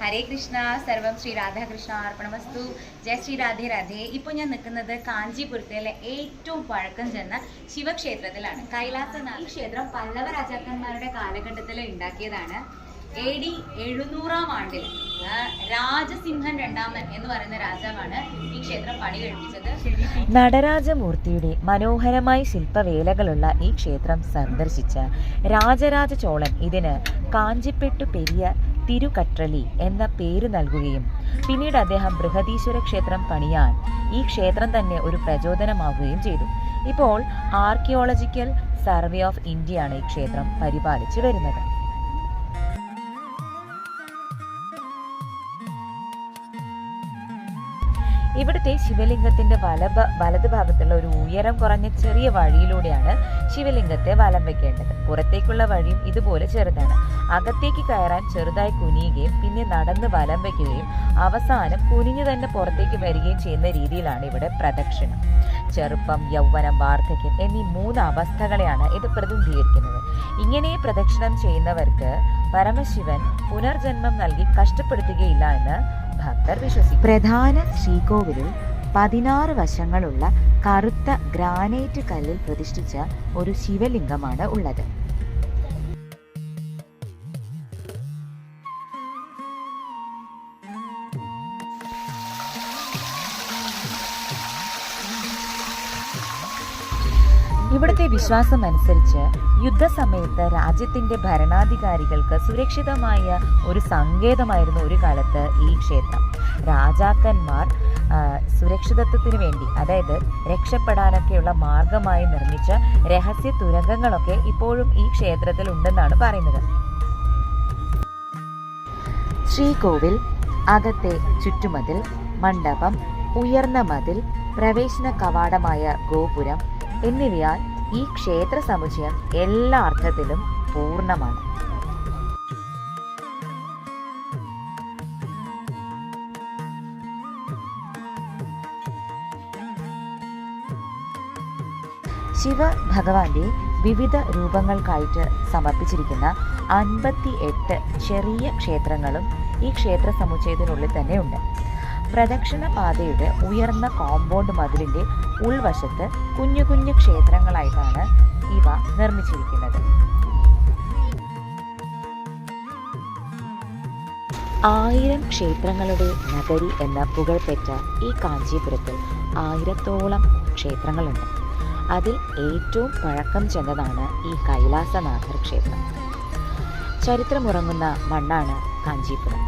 ഹരേ കൃഷ്ണ സർവം ശ്രീ രാധാകൃഷ്ണ അർപ്പണമസ്തു. ജയ ശ്രീ രാധേ രാധേ. ഇപ്പോൾ ഞാൻ നിൽക്കുന്നത് കാഞ്ചീപുരത്തിലെ ഏറ്റവും പഴക്കം ചെന്ന ശിവക്ഷേത്രത്തിലാണ്. കൈലാസനാഥ് ക്ഷേത്രം പല്ലവ രാജാക്കന്മാരുടെ കാലഘട്ടത്തിൽ ഉണ്ടാക്കിയതാണ്. എ ഡി എഴുന്നൂറാം ആണ്ടിൽ രാജസിംഹൻ രണ്ടാമൻ എന്ന് പറയുന്ന രാജാവാണ് ഈ ക്ഷേത്രം പണി കഴിപ്പിച്ചത് നടരാജമൂർത്തിയുടെ മനോഹരമായ ശില്പവേലകളുള്ള ഈ ക്ഷേത്രം സന്ദർശിച്ച രാജരാജ ചോളൻ ഇതിന് കാഞ്ചിപ്പെട്ടു പെരിയ തിരുകട്രലി എന്ന പേര് നൽകുകയും പിന്നീട് അദ്ദേഹം ബൃഹദീശ്വര ക്ഷേത്രം പണിയാൻ ഈ ക്ഷേത്രം തന്നെ ഒരു പ്രചോദനമാവുകയും ചെയ്തു. ഇപ്പോൾ ആർക്കിയോളജിക്കൽ സർവേ ഓഫ് ഇന്ത്യയാണ് ഈ ക്ഷേത്രം പരിപാലിച്ചു വരുന്നത്. ഇവിടുത്തെ ശിവലിംഗത്തിന്റെ വലഭ വലത് ഭാഗത്തുള്ള ഒരു ഉയരം കുറഞ്ഞ ചെറിയ വഴിയിലൂടെയാണ് ശിവലിംഗത്തെ വലം വെക്കേണ്ടത്. പുറത്തേക്കുള്ള വഴിയും ഇതുപോലെ ചെറുതാണ്. അകത്തേക്ക് കയറാൻ ചെറുതായി കുനിയുകയും പിന്നെ നടന്ന് വലം വെക്കുകയും അവസാനം കുനിഞ്ഞു തന്നെ പുറത്തേക്ക് വരികയും ചെയ്യുന്ന രീതിയിലാണ് ഇവിടെ പ്രദക്ഷിണം. ചെറുപ്പം യൗവനം വാർദ്ധക്യം എന്നീ മൂന്ന് അവസ്ഥകളെയാണ് ഇത് പ്രതിനിധീകരിക്കുന്നത്. ഇങ്ങനെ പ്രദക്ഷിണം ചെയ്യുന്നവർക്ക് പരമശിവൻ പുനർജന്മം നൽകി കഷ്ടപ്പെടുത്തുകയില്ല എന്ന് ഭക്തർ വിശ്വസിക്കും പ്രധാന ശ്രീകോവിലിൽ പതിനാറ് വശങ്ങളുള്ള കറുത്ത ഗ്രാനൈറ്റ് കല്ലിൽ പ്രതിഷ്ഠിച്ച ഒരു ശിവലിംഗമാണ് ഉള്ളത്. ഇവിടുത്തെ വിശ്വാസം അനുസരിച്ച് യുദ്ധസമയത്ത് രാജ്യത്തിന്റെ ഭരണാധികാരികൾക്ക് സുരക്ഷിതമായ ഒരു സങ്കേതമായിരുന്നു ഒരു കാലത്ത് ഈ ക്ഷേത്രം. രാജാക്കന്മാർ സുരക്ഷിതത്വത്തിന് വേണ്ടി അതായത് രക്ഷപ്പെടാനൊക്കെയുള്ള മാർഗമായി നിർമ്മിച്ച രഹസ്യ തുരങ്കങ്ങളൊക്കെ ഇപ്പോഴും ഈ ക്ഷേത്രത്തിൽ ഉണ്ടെന്നാണ് പറയുന്നത്. ശ്രീകോവിൽ അകത്തെ ചുറ്റുമതിൽ മണ്ഡപം ഉയർന്ന മതിൽ പ്രവേശന കവാടമായ ഗോപുരം എന്നിവയാൽ ഈ ക്ഷേത്ര സമുച്ചയം എല്ലാ അർത്ഥത്തിലും പൂർണമാണ്. ശിവ ഭഗവാന്റെ വിവിധ രൂപങ്ങൾക്കായിട്ട് സമർപ്പിച്ചിരിക്കുന്ന അൻപത്തി എട്ട് ചെറിയ ക്ഷേത്രങ്ങളും ഈ ക്ഷേത്ര സമുച്ചയത്തിനുള്ളിൽ തന്നെ ഉണ്ട് പ്രദക്ഷിണ പാതയുടെ ഉയർന്ന കോമ്പൗണ്ട് മതിലിന്റെ ഉൾവശത്ത് കുഞ്ഞു കുഞ്ഞു ക്ഷേത്രങ്ങളായിട്ടാണ് ഇവ നിർമ്മിച്ചിരിക്കുന്നത്. ആയിരം ക്ഷേത്രങ്ങളുടെ നഗരി എന്ന പുകഴ്പെറ്റ ഈ കാഞ്ചീപുരത്തിൽ ആയിരത്തോളം ക്ഷേത്രങ്ങളുണ്ട്. അതിൽ ഏറ്റവും പഴക്കം ചെന്നതാണ് ഈ കൈലാസനാഥർ ക്ഷേത്രം. ചരിത്രമുറങ്ങുന്ന മണ്ണാണ് കാഞ്ചീപുരം.